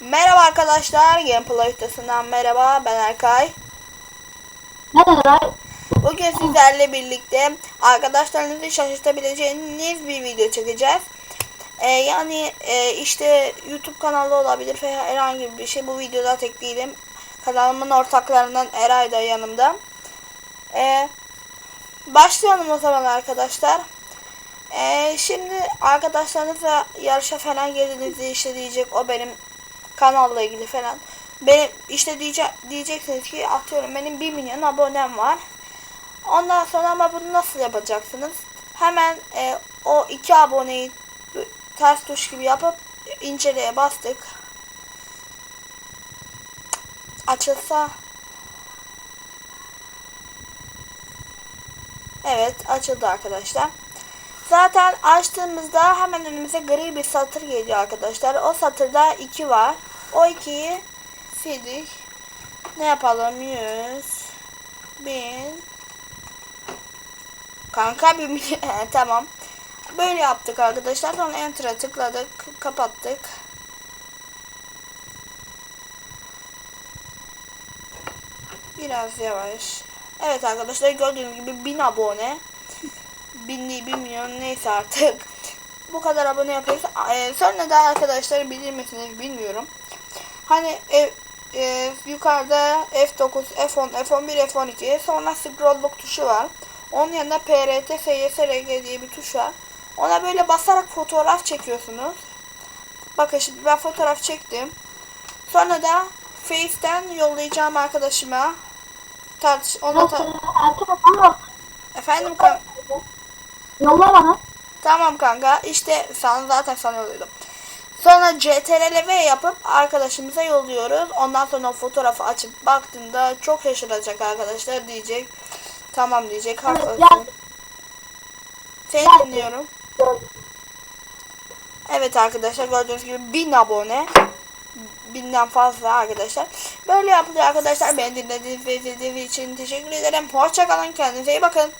Merhaba arkadaşlar, Gameplay Ustası'ndan merhaba, ben Erkay. Merhaba. Bugün sizlerle birlikte arkadaşlarınızı şaşırtabileceğiniz bir video çekeceğiz. Ee, yani e, işte YouTube kanalı olabilir veya herhangi bir şey. Bu videoda tek değilim. Kanalımın ortaklarından Eray da yanımda. Ee, başlayalım o zaman arkadaşlar. Ee, şimdi arkadaşlarınızla yarışa falan girdiğinizde işte diyecek o benim kanalla ilgili falan. Benim işte diyece diyeceksiniz ki atıyorum benim 1 milyon abonem var. Ondan sonra ama bunu nasıl yapacaksınız? Hemen e, o iki aboneyi ters tuş gibi yapıp inceleye bastık. Açılsa. Evet açıldı arkadaşlar. Zaten açtığımızda hemen önümüze gri bir satır geliyor arkadaşlar. O satırda 2 var. O 2'yi sildik. Ne yapalım? 100 1000 Kanka bir tamam. Böyle yaptık arkadaşlar. Sonra enter'a tıkladık. Kapattık. Biraz yavaş. Evet arkadaşlar gördüğünüz gibi 1000 abone. 1000 değil 1 milyon neyse artık. Bu kadar abone yapıyoruz. Ee, sonra da arkadaşlar bilir misiniz bilmiyorum. Hani e, e, yukarıda F9, F10, F11, F12 sonra scrollbook tuşu var. Onun yanında PRT, SYSRG diye bir tuş var. Ona böyle basarak fotoğraf çekiyorsunuz. Bakın şimdi ben fotoğraf çektim. Sonra da Face'ten yollayacağım arkadaşıma. Tartış, ona ta- Efendim kan- Yolla bana. Tamam kanka işte sana zaten sana yolluyordum. Sonra CTRL V yapıp arkadaşımıza yolluyoruz. Ondan sonra fotoğrafı açıp baktığında çok şaşıracak arkadaşlar diyecek. Tamam diyecek. Haklısın. Seni dinliyorum. Evet arkadaşlar gördüğünüz gibi 1000 abone. Binden fazla arkadaşlar. Böyle yapılıyor arkadaşlar. Beni dinlediğiniz ve izlediğiniz için teşekkür ederim. Hoşçakalın. Kendinize iyi bakın.